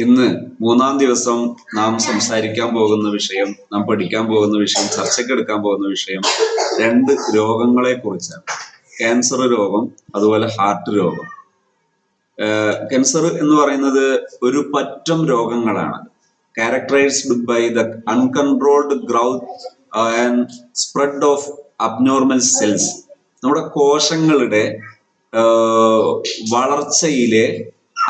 ഇന്ന് മൂന്നാം ദിവസം നാം സംസാരിക്കാൻ പോകുന്ന വിഷയം നാം പഠിക്കാൻ പോകുന്ന വിഷയം ചർച്ചയ്ക്ക് എടുക്കാൻ പോകുന്ന വിഷയം രണ്ട് രോഗങ്ങളെ കുറിച്ചാണ് ക്യാൻസർ രോഗം അതുപോലെ ഹാർട്ട് രോഗം. ക്യാൻസർ എന്ന് പറയുന്നത് ഒരു പറ്റം രോഗങ്ങളാണ്. Characterised by the uncontrolled growth and spread of abnormal cells നമ്മുടെ കോശങ്ങളുടെ വളർച്ചയിലെ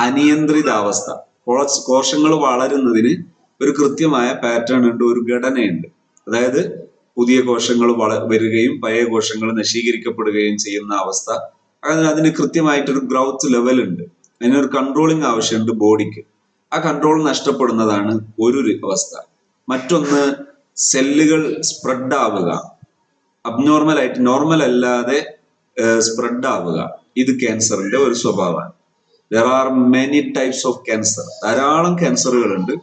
അനിയന്ത്രിതാവസ്ഥ. കോശങ്ങൾ വളരുന്നതിന് ഒരു കൃത്യമായ പാറ്റേൺ ഉണ്ട് ഒരു ഘടനയുണ്ട്. അതായത് പുതിയ കോശങ്ങൾ വള വരികയും പഴയ കോശങ്ങൾ നശീകരിക്കപ്പെടുകയും ചെയ്യുന്ന അവസ്ഥ. അങ്ങനെ അതിന് കൃത്യമായിട്ടൊരു ഗ്രൗത്ത് ലെവൽ ഉണ്ട്. അതിനൊരു കൺട്രോളിങ് ആവശ്യമുണ്ട് ബോഡിക്ക് ആ കൺട്രോൾ നഷ്ടപ്പെടുന്നതാണ് ഒരു അവസ്ഥ. മറ്റൊന്ന് സെല്ലുകൾ സ്പ്രെഡ് ആവുക. അബ്നോർമൽ ആയിട്ട് നോർമൽ അല്ലാതെ സ്പ്രെഡ് ആവുക. ഇത് ക്യാൻസറിന്റെ ഒരു സ്വഭാവമാണ്. There are many types of cancer ധാരാളം ക്യാൻസറുകൾ ഉണ്ട്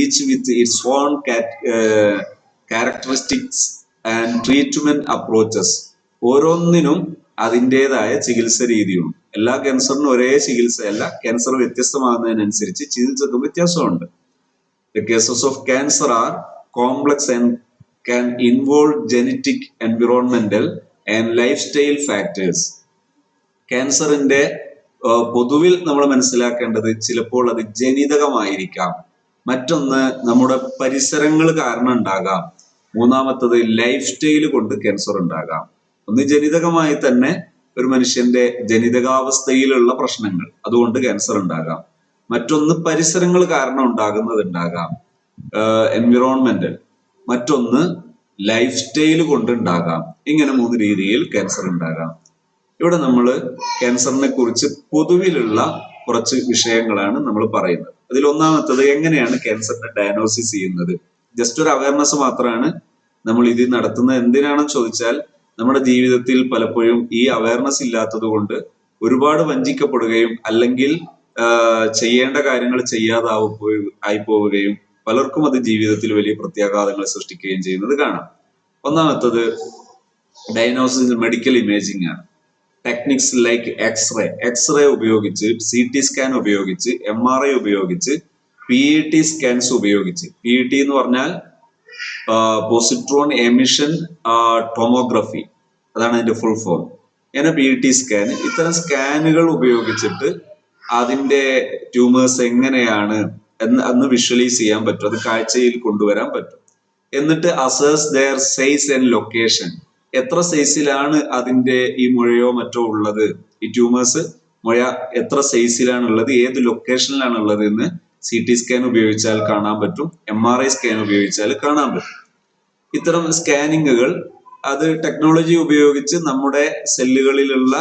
each with its own characteristics and treatment approaches ഓരോന്നിനും അതിന്റെതായ ചികിത്സ രീതിയുണ്ട്. എല്ലാ ക്യാൻസറിനും ഒരേ ചികിത്സയല്ല. ക്യാൻസർ വ്യത്യസ്തമാകുന്നതിനനുസരിച്ച് ചികിത്സക്ക് വ്യത്യാസമുണ്ട്. The cases of cancer are complex and can involve genetic, environmental, and lifestyle factors. ക്യാൻസറിന്റെ പൊതുവിൽ നമ്മൾ മനസ്സിലാക്കേണ്ടത് ചിലപ്പോൾ അത് ജനിതകമായിരിക്കാം. മറ്റൊന്ന് നമ്മുടെ പരിസരങ്ങൾ കാരണം ഉണ്ടാകാം. മൂന്നാമത്തത് ലൈഫ് സ്റ്റൈൽ കൊണ്ട് ക്യാൻസർ ഉണ്ടാകാം. ഒന്ന് ജനിതകമായി തന്നെ ഒരു മനുഷ്യന്റെ ജനിതകാവസ്ഥയിലുള്ള പ്രശ്നങ്ങൾ അതുകൊണ്ട് ക്യാൻസർ ഉണ്ടാകാം. മറ്റൊന്ന് പരിസരങ്ങൾ കാരണം ഉണ്ടാകുന്നത് ഉണ്ടാകാം. എൻവിറോൺമെന്റൽ മറ്റൊന്ന് ലൈഫ് സ്റ്റൈൽ കൊണ്ടുണ്ടാകാം ഇങ്ങനെ മൂന്ന് രീതിയിൽ ക്യാൻസർ ഉണ്ടാകാം. ഇവിടെ നമ്മൾ ക്യാൻസറിനെ കുറിച്ച് പൊതുവിലുള്ള കുറച്ച് വിഷയങ്ങളാണ് നമ്മൾ പറയുന്നത്. അതിൽ ഒന്നാമത്തത് എങ്ങനെയാണ് ക്യാൻസറിനെ ഡയഗ്നോസിസ് ചെയ്യുന്നത്? ജസ്റ്റ് ഒരു അവയർനെസ് മാത്രമാണ് നമ്മൾ ഇത് നടത്തുന്നത്. എന്തിനാണെന്ന് ചോദിച്ചാൽ നമ്മുടെ ജീവിതത്തിൽ പലപ്പോഴും ഈ അവയർനെസ് ഇല്ലാത്തത് കൊണ്ട് ഒരുപാട് വഞ്ചിക്കപ്പെടുകയും അല്ലെങ്കിൽ ചെയ്യേണ്ട കാര്യങ്ങൾ ചെയ്യാതാവ് ആയി പോവുകയും പലർക്കും അത് ജീവിതത്തിൽ വലിയ പ്രത്യാഘാതങ്ങൾ സൃഷ്ടിക്കുകയും ചെയ്യുന്നത് കാണാം. ഒന്നാമത്തത് ഡയഗ്നോസിസ് മെഡിക്കൽ ഇമേജിംഗ് ആണ്. ടെക്നിക്സ് ലൈക്ക് എക്സ്റേ എക്സ്റേ ഉപയോഗിച്ച് സി ടി സ്കാൻ ഉപയോഗിച്ച് എം ആർ ഐ ഉപയോഗിച്ച് പി ഇ ടി സ്കാൻസ് ഉപയോഗിച്ച്. പി ഇ ടി എന്ന് പറഞ്ഞാൽ പോസിട്രോൺ എമിഷൻ ടോമോഗ്രഫി അതാണ് അതിന്റെ ഫുൾ ഫോം അങ്ങനെ പി ഇ ടി സ്കാൻ ഇത്തരം സ്കാനുകൾ ഉപയോഗിച്ചിട്ട് അതിന്റെ ട്യൂമേഴ്സ് എങ്ങനെയാണ് എന്ന് അന്ന് വിഷ്വലൈസ് ചെയ്യാൻ പറ്റും. അത് കാഴ്ചയിൽ കൊണ്ടുവരാൻ പറ്റും. എന്നിട്ട് അസേഴ്സ് ദയർ സൈസ് ആൻഡ് ലൊക്കേഷൻ എത്ര സൈസിലാണ് അതിന്റെ ഈ മുഴയോ മറ്റോ ഉള്ളത്? ഈ ട്യൂമേഴ്സ് മുഴ എത്ര സൈസിലാണ് ഉള്ളത്? ഏത് ലൊക്കേഷനിലാണ് ഉള്ളത് എന്ന് സി ടി സ്കാൻ ഉപയോഗിച്ചാൽ കാണാൻ പറ്റും. എം ആർ ഐ സ്കാൻ ഉപയോഗിച്ചാൽ കാണാൻ പറ്റും. ഇത്തരം സ്കാനിങ്ങുകൾ അത് ടെക്നോളജി ഉപയോഗിച്ച് നമ്മുടെ സെല്ലുകളിലുള്ള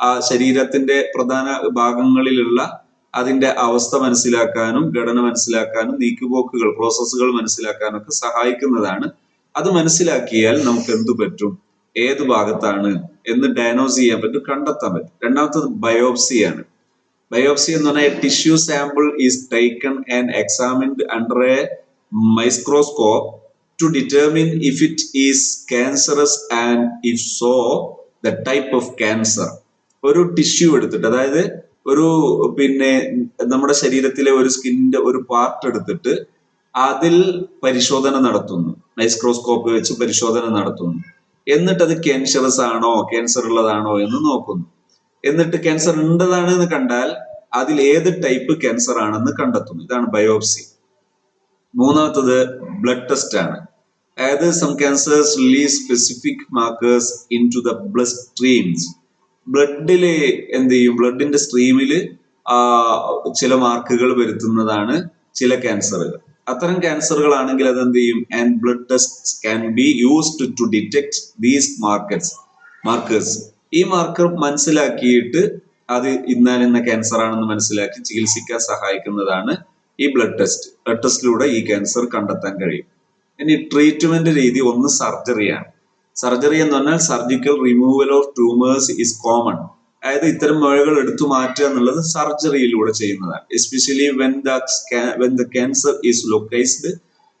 ആ ശരീരത്തിന്റെ പ്രധാന ഭാഗങ്ങളിലുള്ള അതിന്റെ അവസ്ഥ മനസ്സിലാക്കാനും ഘടന മനസ്സിലാക്കാനും നീക്കുപോക്കുകൾ പ്രോസസ്സുകൾ മനസ്സിലാക്കാനും ഒക്കെ സഹായിക്കുന്നതാണ്. അത് മനസ്സിലാക്കിയാൽ നമുക്ക് എന്തു പറ്റും? ഏത് ഭാഗത്താണ് എന്ന് ഡയഗ്നോസ് ചെയ്യാൻ പറ്റും കണ്ടെത്താൻ പറ്റും. രണ്ടാമത്തത് ബയോപ്സിയാണ്. ബയോപ്സി എന്ന് പറഞ്ഞാൽ tissue sample is taken and examined under a microscope to determine if it is cancerous and if so the type of cancer ഒരു ടിഷ്യൂ എടുത്തിട്ട് അതായത് ഒരു പിന്നെ നമ്മുടെ ശരീരത്തിലെ ഒരു സ്കിന്നിന്റെ ഒരു പാർട്ട് എടുത്തിട്ട് അതിൽ പരിശോധന നടത്തുന്നു. മൈക്രോസ്കോപ്പ് വെച്ച് പരിശോധന നടത്തുന്നു. എന്നിട്ട് അത് ക്യാൻസറസ് ആണോ? ക്യാൻസർ ഉള്ളതാണോ എന്ന് നോക്കുന്നു. എന്നിട്ട് ക്യാൻസർ ഉണ്ടതാണ് എന്ന് കണ്ടാൽ അതിൽ ഏത് ടൈപ്പ് ക്യാൻസർ ആണെന്ന് കണ്ടെത്തുന്നു. ഇതാണ് ബയോപ്സി മൂന്നാമത്തത് ബ്ലഡ് ടെസ്റ്റ് ആണ്. അതായത് some cancers release specific markers into the blood streams ബ്ലഡിൽ എന്ത് ചെയ്യും? ബ്ലഡിന്റെ സ്ട്രീമിൽ ചില മാർക്കുകൾ വരുത്തുന്നതാണ് ചില ക്യാൻസറുകൾ അത്തരം ക്യാൻസറുകൾ ആണെങ്കിൽ അത് എന്ത് ചെയ്യും and blood test can be used to detect these markets markers ഈ മാർക്കർ മനസ്സിലാക്കിയിട്ട് അത് ഇന്നാൽ ഇന്ന ക്യാൻസർ ആണെന്ന് മനസ്സിലാക്കി ചികിത്സിക്കാൻ സഹായിക്കുന്നതാണ് ഈ ബ്ലഡ് ടെസ്റ്റ് ബ്ലഡ് ടെസ്റ്റിലൂടെ ഈ ക്യാൻസർ കണ്ടെത്താൻ കഴിയും. ഇനി ട്രീറ്റ്മെന്റ് രീതി ഒന്ന് സർജറിയാണ് സർജറി എന്ന് പറഞ്ഞാൽ surgical removal of tumours is common അതായത് ഇത്തരം മുഴകൾ എടുത്തു മാറ്റുക എന്നുള്ളത് സർജറിയിലൂടെ ചെയ്യുന്നതാണ്. Especially when the when the cancer is localised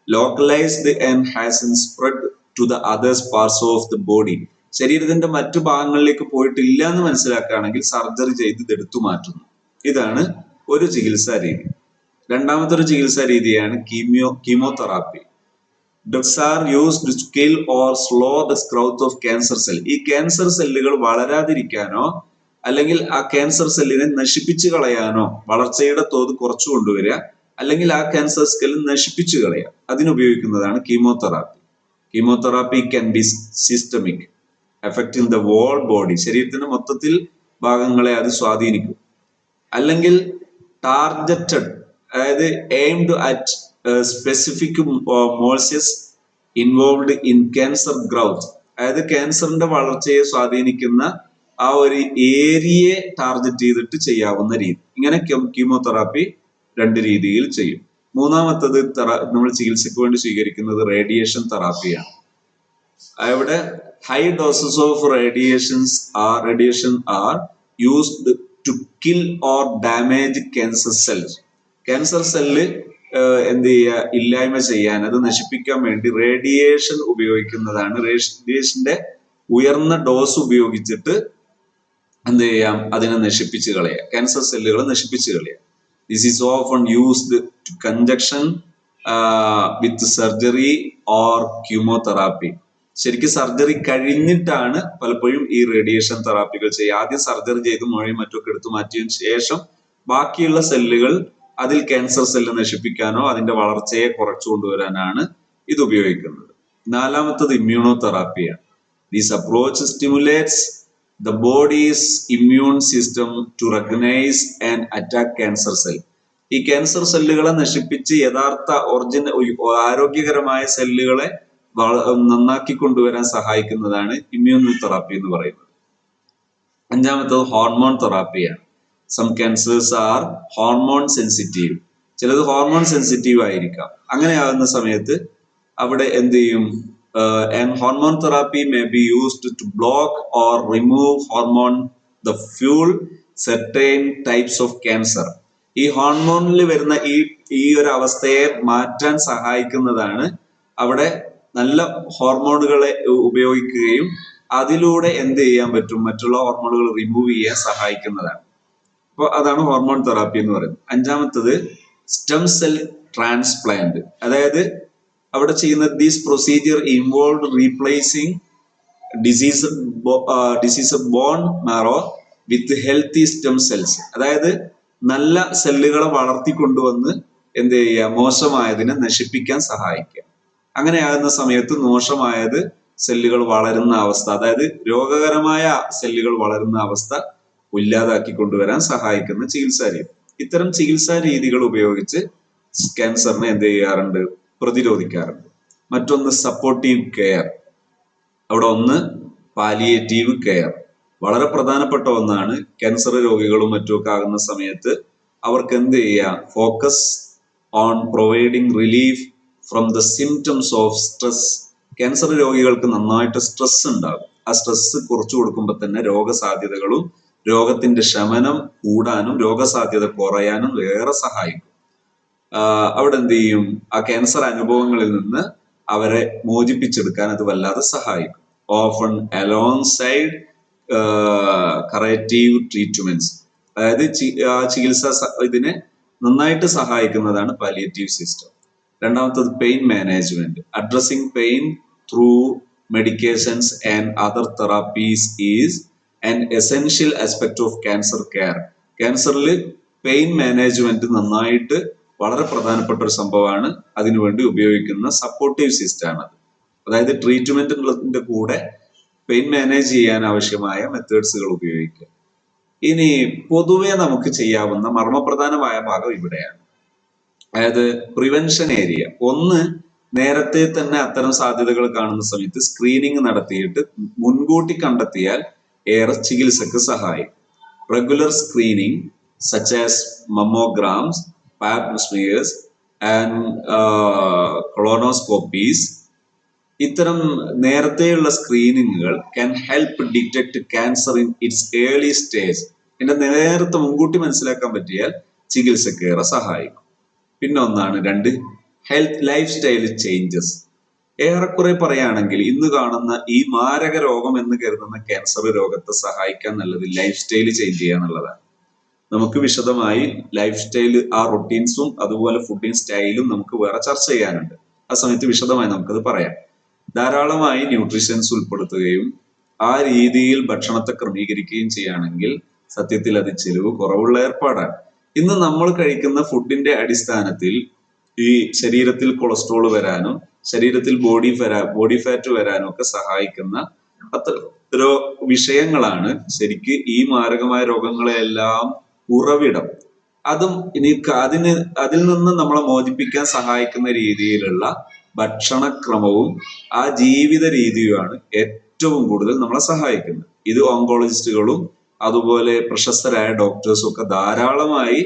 localised and hasn't spread to the others parts of the body ശരീരത്തിന്റെ മറ്റു ഭാഗങ്ങളിലേക്ക് പോയിട്ടില്ല എന്ന് മനസ്സിലാക്കുകയാണെങ്കിൽ സർജറി ചെയ്ത് ഇത് എടുത്തു മാറ്റുന്നു. ഇതാണ് ഒരു ചികിത്സാ രീതി. രണ്ടാമത്തെ ഒരു ചികിത്സാ രീതിയാണ് chemo chemotherapy. Drugs are used to kill or slow the growth of cancer cell ഈ ക്യാൻസർ സെല്ലുകൾ വളരാതിരിക്കാനോ അല്ലെങ്കിൽ ആ ക്യാൻസർ സെല്ലിനെ നശിപ്പിച്ചു കളയാനോ വളർച്ചയുടെ തോത് കുറച്ചു കൊണ്ടുവരിക അല്ലെങ്കിൽ ആ ക്യാൻസർ സെൽ നശിപ്പിച്ചു കളയുക. അതിനുപയോഗിക്കുന്നതാണ് chemotherapy chemotherapy can be systemic effecting the whole body ശരീരത്തിന്റെ മൊത്തത്തിൽ ഭാഗങ്ങളെ അത് സ്വാധീനിക്കും. അല്ലെങ്കിൽ ടാർഗറ്റഡ് അതായത് aimed at specific molecules involve in cancer growth അതായത് ക്യാൻസറിന്റെ വളർച്ചയെ സ്വാധീനിക്കുന്ന ആ ഒരു ഏരിയയെ ടാർഗറ്റ് ചെയ്തിട്ട് ചെയ്യാവുന്ന രീതി. ഇങ്ങനെ കീമോതെറാപ്പി രണ്ട് രീതിയിൽ ചെയ്യും. മൂന്നാമത്തത് നമ്മൾ ചികിത്സയ്ക്ക് വേണ്ടി സ്വീകരിക്കുന്നത് റേഡിയേഷൻ തെറാപ്പിയാണ് അവിടെ high doses of radiations are radiation are used to kill or damage cancer cells cancer cell എന്ത് ചെയ്യുക? ഇല്ലായ്മ ചെയ്യാൻ അത് നശിപ്പിക്കാൻ വേണ്ടി റേഡിയേഷൻ ഉപയോഗിക്കുന്നതാണ്. റേഡിയേഷന്റെ ഉയർന്ന ഡോസ് ഉപയോഗിച്ചിട്ട് എന്ത് ചെയ്യാം? അതിനെ നശിപ്പിച്ച് കളയാം. ക്യാൻസർ സെല്ലുകൾ നശിപ്പിച്ച് കളയാം. This is often used to conjunction with surgery or chemotherapy ശരിക്കും സർജറി കഴിഞ്ഞിട്ടാണ് പലപ്പോഴും ഈ റേഡിയേഷൻ തെറാപ്പികൾ ചെയ്യുക. ആദ്യം സർജറി ചെയ്ത് മുഴയും മറ്റൊക്കെ എടുത്തു മാറ്റിയതിനു ശേഷം ബാക്കിയുള്ള സെല്ലുകൾ അതിൽ ക്യാൻസർ സെല്ല് നശിപ്പിക്കാനോ അതിന്റെ വളർച്ചയെ കുറച്ചു കൊണ്ടുവരാനാണ് ഇത് ഉപയോഗിക്കുന്നത്. നാലാമത്തത് immuno തെറാപ്പിയാണ് these approach stimulates the body's immune system to recognize and attack cancer cell. ഈ ക്യാൻസർ സെല്ലുകളെ നശിപ്പിച്ച് യഥാർത്ഥ ഒറിജിനൽ ആരോഗ്യകരമായ സെല്ലുകളെ നന്നാക്കി കൊണ്ടുവരാൻ സഹായിക്കുന്നതാണ് ഇമ്മ്യൂൺ തെറാപ്പി എന്ന് പറയുന്നത്. അഞ്ചാമത്തത് hormone തെറാപ്പിയാണ് some cancers are hormone sensitive ചിലത് ഹോർമോൺ സെൻസിറ്റീവ് ആയിരിക്കാം. അങ്ങനെ ആകുന്ന സമയത്ത് അവിടെ എന്ത് ചെയ്യും? And hormone therapy may be used to block or remove hormone the fuel certain types of cancer ഈ ഹോർമോണിൽ വരുന്ന ഈ ഈ ഒരു അവസ്ഥയെ മാറ്റാൻ സഹായിക്കുന്നതാണ് അവിടെ നല്ല ഹോർമോണുകളെ ഉപയോഗിക്കുകയും അതിലൂടെ എന്ത് ചെയ്യാൻ പറ്റും? മറ്റുള്ള ഹോർമോണുകൾ റിമൂവ് ചെയ്യാൻ സഹായിക്കുന്നതാണ്. അപ്പോൾ അതാണ് ഹോർമോൺ തെറാപ്പി എന്ന് പറയുന്നത്. അഞ്ചാമത്തത് സ്റ്റം സെൽ ട്രാൻസ്പ്ലാന്റ് അതായത് അവിടെ ചെയ്യുന്ന these procedure involve replacing disease disease bone marrow with healthy stem cells അതായത് നല്ല സെല്ലുകളെ വളർത്തിക്കൊണ്ടുവന്ന് എന്ത് ചെയ്യുക? മോശമായതിനെ നശിപ്പിക്കാൻ സഹായിക്കുക. അങ്ങനെയാകുന്ന സമയത്ത് മോശമായത് സെല്ലുകൾ വളരുന്ന അവസ്ഥ അതായത് രോഗകരമായ സെല്ലുകൾ വളരുന്ന അവസ്ഥ ഇല്ലാതാക്കി കൊണ്ടുവരാൻ സഹായിക്കുന്ന ചികിത്സാ രീതി. ഇത്തരം ചികിത്സാ രീതികൾ ഉപയോഗിച്ച് ക്യാൻസറിനെ എന്ത് ചെയ്യാറുണ്ട്? പ്രതിരോധിക്കാറുണ്ട്. മറ്റൊന്ന് സപ്പോർട്ടീവ് കെയർ അവിടെ ഒന്ന് പാലിയേറ്റീവ് കെയർ വളരെ പ്രധാനപ്പെട്ട ഒന്നാണ് ക്യാൻസർ രോഗികളും മറ്റുമൊക്കെ ആകുന്ന സമയത്ത് അവർക്ക് എന്ത് ചെയ്യാം focus on providing relief from the symptoms of stress cancer രോഗികൾക്ക് നന്നായിട്ട് സ്ട്രെസ് ഉണ്ടാകും. ആ സ്ട്രെസ് കുറച്ചു കൊടുക്കുമ്പോൾ തന്നെ രോഗസാധ്യതകളും രോഗത്തിന്റെ ശമനം കൂടാനും രോഗസാധ്യത കുറയാനും വേറെ സഹായിക്കും. അവിടെ എന്ത് ചെയ്യും? ആ ക്യാൻസർ അനുഭവങ്ങളിൽ നിന്ന് അവരെ മോചിപ്പിച്ചെടുക്കാൻ അത് വല്ലാതെ സഹായിക്കും. Often along side curative treatments അതായത് ആ ചികിത്സ ഇതിനെ നന്നായിട്ട് സഹായിക്കുന്നതാണ് പാലിയേറ്റീവ് സിസ്റ്റം രണ്ടാമത്തത് pain management addressing pain through medications and other therapies is and essential aspect of cancer care ക്യാൻസറിൽ pain management നന്നായിട്ട് വളരെ പ്രധാനപ്പെട്ട ഒരു സംഭവമാണ്. അതിനുവേണ്ടി ഉപയോഗിക്കുന്ന സപ്പോർട്ടീവ് സിസ്റ്റം ആണ് അത്. അതായത് ട്രീറ്റ്മെന്റിന്റെ കൂടെ പെയിൻ മാനേജ് ചെയ്യാൻ ആവശ്യമായ മെത്തേഡ്സുകൾ ഉപയോഗിക്കുക. ഇനി പൊതുവെ നമുക്ക് ചെയ്യാവുന്ന മർമ്മപ്രധാനമായ ഭാഗം ഇവിടെയാണ്. അതായത് പ്രിവെൻഷൻ ഏരിയ ഒന്ന് നേരത്തെ തന്നെ അത്തരം സാധ്യതകൾ കാണുന്ന സമയത്ത് സ്ക്രീനിങ് നടത്തിയിട്ട് മുൻകൂട്ടി കണ്ടെത്തിയാൽ ഏറെ ചികിത്സക്ക് സഹായിക്കും. Regular screening such as mammograms pap smears and colonoscopies ഇത്തരം നേരത്തെയുള്ള സ്ക്രീനിങ്ങുകൾ can help detect cancer in its early stage എന്റെ നേരത്തെ മുൻകൂട്ടി മനസ്സിലാക്കാൻ പറ്റിയാൽ ചികിത്സക്ക് ഏറെ സഹായിക്കും. പിന്നെ ഒന്നാണ് രണ്ട് ഹെൽത്ത് ലൈഫ് സ്റ്റൈൽ ചേഞ്ചസ് ഏറെക്കുറെ പറയുകയാണെങ്കിൽ ഇന്ന് കാണുന്ന ഈ മാരക രോഗം എന്ന് കരുതുന്ന ക്യാൻസർ രോഗത്തെ സഹായിക്കാൻ നല്ലത് ലൈഫ് സ്റ്റൈൽ ചേഞ്ച് ചെയ്യുക എന്നുള്ളതാണ് നമുക്ക് വിശദമായി ലൈഫ് സ്റ്റൈൽ ആ റൊട്ടീൻസും അതുപോലെ ഫുഡിങ് സ്റ്റൈലും നമുക്ക് വേറെ ചർച്ച ചെയ്യാനുണ്ട്. ആ സമയത്ത് വിശദമായി നമുക്കത് പറയാം. ധാരാളമായി ന്യൂട്രീഷൻസ് ഉൾപ്പെടുത്തുകയും ആ രീതിയിൽ ഭക്ഷണത്തെ ക്രമീകരിക്കുകയും ചെയ്യുകയാണെങ്കിൽ സത്യത്തിൽ അത് ചിലവ് കുറവുള്ള ഏർപ്പാടാണ്. ഇന്ന് നമ്മൾ കഴിക്കുന്ന ഫുഡിന്റെ അടിസ്ഥാനത്തിൽ ഈ ശരീരത്തിൽ കൊളസ്ട്രോൾ വരാനും ശരീരത്തിൽ ബോഡി വരാ ബോഡി ഫാറ്റ് വരാനും ഒക്കെ സഹായിക്കുന്ന അത്ര വിഷയങ്ങളാണ്. ശരിക്ക് ഈ മാരകമായ രോഗങ്ങളെല്ലാം ഉറവിടം. അതും ഇനി അതിന് അതിൽ നിന്ന് നമ്മളെ മോചിപ്പിക്കാൻ സഹായിക്കുന്ന രീതിയിലുള്ള ഭക്ഷണക്രമവും ആ ജീവിത രീതിയുമാണ് ഏറ്റവും കൂടുതൽ നമ്മളെ സഹായിക്കുന്നത്. ഇത് ഓങ്കോളജിസ്റ്റുകളും അതുപോലെ പ്രശസ്തരായ ഡോക്ടേഴ്സും ഒക്കെ ധാരാളമായി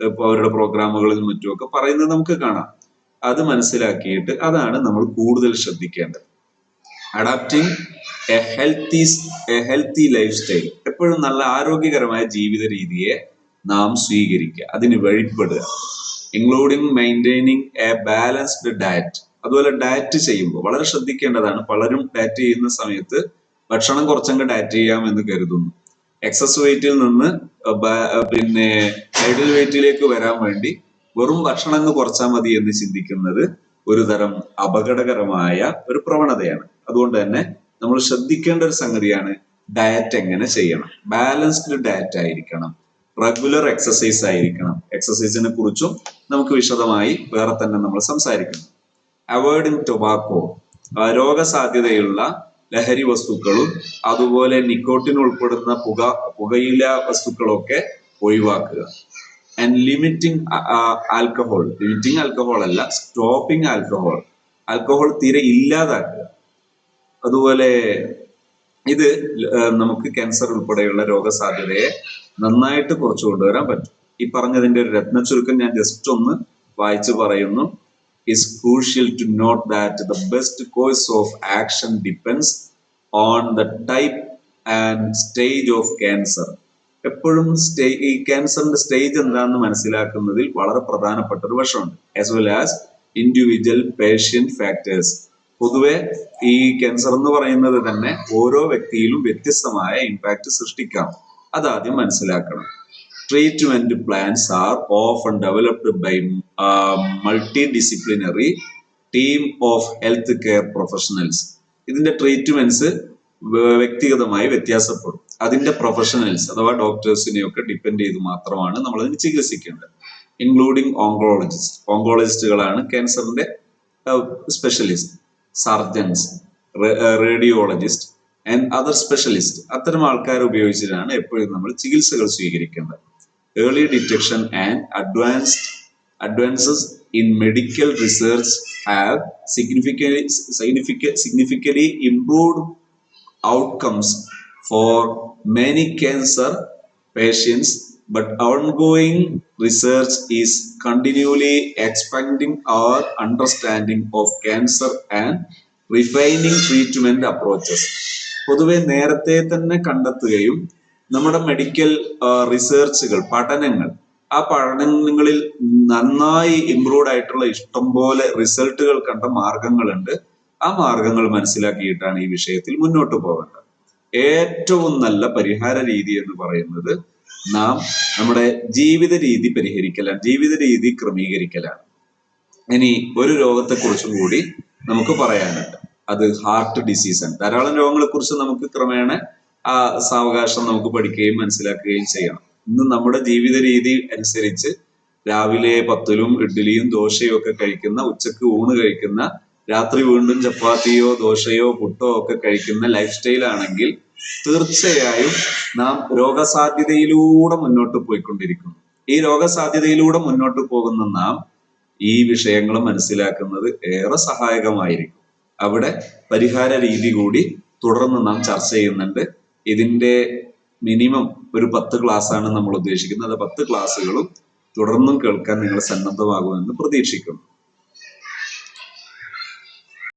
ഇപ്പൊ അവരുടെ പ്രോഗ്രാമുകളിലും മറ്റുമൊക്കെ പറയുന്നത് നമുക്ക് കാണാം. അത് മനസ്സിലാക്കിയിട്ട് അതാണ് നമ്മൾ കൂടുതൽ ശ്രദ്ധിക്കേണ്ടത്. Adapting a healthy a healthy life style എപ്പോഴും നല്ല ആരോഗ്യകരമായ ജീവിത രീതിയെ നാം സ്വീകരിക്കുക. അതിന് വഴിപ്പെടുക. Including maintaining a balanced diet അതുപോലെ ഡയറ്റ് ചെയ്യുമ്പോൾ വളരെ ശ്രദ്ധിക്കേണ്ടതാണ് പലരും ഡയറ്റ് ചെയ്യുന്ന സമയത്ത് ഭക്ഷണം കുറച്ചങ്ങ് ഡയറ്റ് ചെയ്യാമെന്ന് കരുതുന്നു. എക്സസ് വെയിറ്റിൽ നിന്ന് പിന്നെ ഐഡിയൽ വെയിറ്റിലേക്ക് വരാൻ വേണ്ടി വെറും ഭക്ഷണം അങ്ങ് കുറച്ചാൽ മതി എന്ന് ചിന്തിക്കുന്നത് ഒരു തരം അപകടകരമായ ഒരു പ്രവണതയാണ്. അതുകൊണ്ട് തന്നെ നമ്മൾ ശ്രദ്ധിക്കേണ്ട ഒരു സംഗതിയാണ് ഡയറ്റ് എങ്ങനെ ചെയ്യണം. ബാലൻസ്ഡ് ഡയറ്റ് ആയിരിക്കണം. റെഗുലർ എക്സസൈസ് ആയിരിക്കണം. എക്സസൈസിനെ കുറിച്ചും നമുക്ക് വിശദമായി വേറെ തന്നെ നമ്മൾ സംസാരിക്കണം അവോയ്ഡ് ടൊബാക്കോ രോഗസാധ്യതയുള്ള ലഹരി വസ്തുക്കളും അതുപോലെ നിക്കോട്ടിൻ ഉൾപ്പെടുന്ന പുക പുകയില വസ്തുക്കളൊക്കെ ഒഴിവാക്കുക. And limiting alcohol limiting alcohol അല്ല സ്റ്റോപ്പിംഗ് ആൽക്കഹോൾ ആൽക്കഹോൾ തീരെ ഇല്ലാതാക്കുക. അതുപോലെ ഇത് നമുക്ക് ക്യാൻസർ ഉൾപ്പെടെയുള്ള രോഗസാധ്യതയെ നന്നായിട്ട് കുറച്ചു കൊണ്ടുവരാൻ പറ്റും. ഈ പറഞ്ഞതിന്റെ ഒരു രത്ന ചുരുക്കം ഞാൻ ജസ്റ്റ് ഒന്ന് വായിച്ചു പറയുന്നു. Is crucial to note that the best course of action depends on the type and stage of cancer എപ്പോഴും സ്റ്റേ ഈ ക്യാൻസറിന്റെ സ്റ്റേജ് എന്താണെന്ന് മനസ്സിലാക്കുന്നതിൽ വളരെ പ്രധാനപ്പെട്ട ഒരു വശമുണ്ട്. As well as individual patient factors പൊതുവെ ഈ ക്യാൻസർ എന്ന് പറയുന്നത് തന്നെ ഓരോ വ്യക്തിയിലും വ്യത്യസ്തമായ ഇമ്പാക്ട് സൃഷ്ടിക്കാം. അതാദ്യം മനസ്സിലാക്കണം. Treatment plans are often developed by multi disciplinary team of health care professionals ഇതിന്റെ ട്രീറ്റ്മെന്റ്സ് വ്യക്തിഗതമായി വ്യത്യാസപ്പെടും. അതിന്റെ പ്രൊഫഷണൽസ് അഥവാ ഡോക്ടേഴ്സിനെയൊക്കെ ഡിപ്പെൻഡ് ചെയ്ത് മാത്രമാണ് നമ്മൾ അതിന് ചികിത്സിക്കേണ്ടത് ഇൻക്ലൂഡിങ് ഓങ്കോളജിസ്റ്റ് ഓങ്കോളജിസ്റ്റുകളാണ് ക്യാൻസറിന്റെ specialist surgeons radiologist and other specialist അത്തരം ആൾക്കാരെ ഉപയോഗിച്ചിട്ടാണ് എപ്പോഴും നമ്മൾ ചികിത്സകൾ സ്വീകരിക്കേണ്ടത് early detection and advanced advances in medical research have significantly significant, significantly improved outcomes for many cancer patients but ongoing research is continually expanding our understanding of cancer and refining treatment approaches. പൊതുവെ നേരത്തെ തന്നെ കണ്ടെത്തുകയും നമ്മുടെ medical റിസർച്ചുകൾ പഠനങ്ങൾ ആ പഠനങ്ങളിൽ നന്നായി improved ആയിട്ടുള്ള ഇഷ്ടംപോലെ റിസൾട്ടുകൾ കണ്ട മാർഗങ്ങളുണ്ട്. ആ മാർഗങ്ങൾ മനസ്സിലാക്കിയിട്ടാണ് ഈ വിഷയത്തിൽ മുന്നോട്ട് പോകേണ്ടത്. ഏറ്റവും നല്ല പരിഹാര രീതി എന്ന് പറയുന്നത് നാം നമ്മുടെ ജീവിത രീതി പരിഹരിക്കലാണ് ജീവിത രീതി ക്രമീകരിക്കലാണ്. ഇനി ഒരു രോഗത്തെ കുറിച്ചും കൂടി നമുക്ക് പറയാനുണ്ട്. അത് ഹാർട്ട് ഡിസീസാണ് ധാരാളം രോഗങ്ങളെ കുറിച്ച് നമുക്ക് ക്രമേണ ആ സാവകാശം നമുക്ക് പഠിക്കുകയും മനസ്സിലാക്കുകയും ചെയ്യണം. ഇന്ന് നമ്മുടെ ജീവിത രീതി അനുസരിച്ച് രാവിലെ പത്തലും ഇഡ്ഡലിയും ദോശയും ഒക്കെ കഴിക്കുന്ന ഉച്ചയ്ക്ക് ഊണ് കഴിക്കുന്ന രാത്രി വീണ്ടും ചപ്പാത്തിയോ ദോശയോ പുട്ടോ ഒക്കെ കഴിക്കുന്ന ലൈഫ് സ്റ്റൈൽ ആണെങ്കിൽ തീർച്ചയായും നാം രോഗസാധ്യതയിലൂടെ മുന്നോട്ട് പോയിക്കൊണ്ടിരിക്കുന്നു. ഈ രോഗസാധ്യതയിലൂടെ മുന്നോട്ട് പോകുന്ന നാം ഈ വിഷയങ്ങൾ മനസ്സിലാക്കുന്നത് ഏറെ സഹായകമായിരിക്കും. അവിടെ പരിഹാര രീതി കൂടി തുടർന്ന് നാം ചർച്ച ചെയ്യുന്നുണ്ട്. ഇതിന്റെ മിനിമം ഒരു പത്ത് ക്ലാസ് ആണ് നമ്മൾ ഉദ്ദേശിക്കുന്നത്. പത്ത് ക്ലാസ്സുകളും തുടർന്നും കേൾക്കാൻ നിങ്ങൾ സന്നദ്ധമാകുമെന്ന് പ്രതീക്ഷിക്കുന്നു.